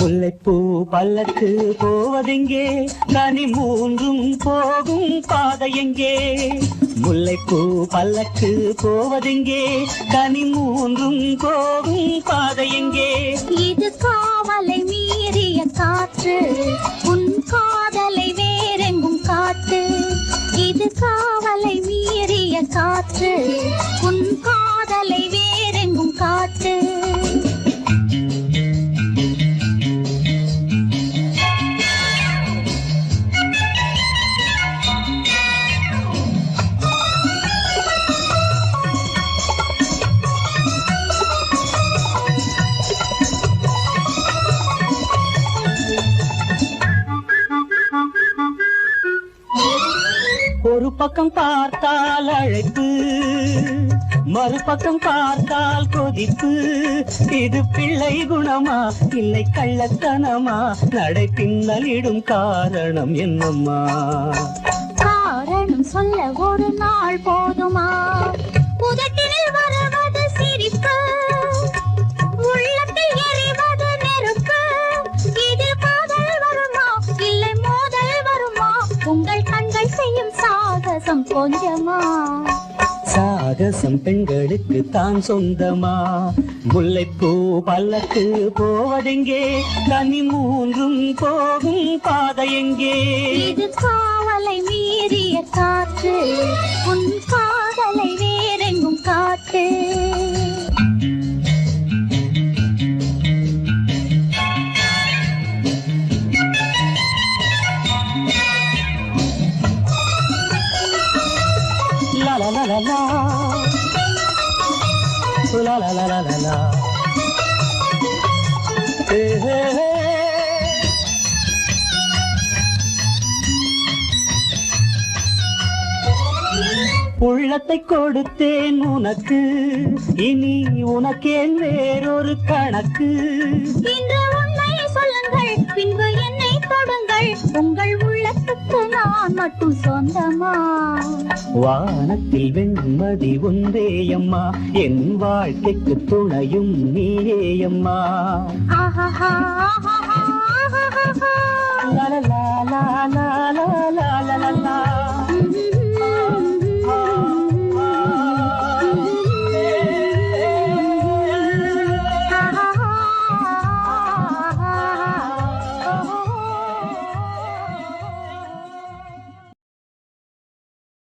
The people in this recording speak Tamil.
முல்லைப்பூ பல்லக்கு போவதெங்கே? கனி மூன்றும் போகும் பாதையெங்கே முல்லைப்பூ பல்லக்கு போவதெங்கே? கனி மூன்றும் போகும் பாதையெங்கே இது காவலை மீறிய காற்று. ஒரு பக்கம் பார்த்தால் அழைப்பு மறுபக்கம் பார்த்தால் கொதிப்பு. இது பிள்ளை குணமா? இல்லை கள்ளத்தனமா? நடை பின்னலிடும் காரணம் என்னம்மா? காரணம் சொல்ல ஒரு நாள் போதுமா? உதட்டினில் செய்யும் சாகசம் கொஞ்சமா? சாகசம் பெண்களுக்கு தான் சொந்தமா? முல்லைப்பூ பல்லக்கு போவதெங்கே? கனி மூன்றும் போகும் பாதை எங்கே? இது காவலை மீறிய காற்று உன் Eh, eh, eh. உள்ளத்தை கொடுத்தேன் உனக்கு. இனி உனக்கேன் வேறொரு கணக்கு. இன்று சொல்லுங்கள் பின்பு என்னை தொடுங்கள். உங்கள் உள்ளத்துக்கு நான் மட்டும் சொந்தமா வானத்தில் வெண்மதி ஒன்றேயம்மா என் வாழ்க்கைக்கு துணையும் ஆஹாஹா, ஆஹாஹா. லா லா லா லா லா லா லா லா லா.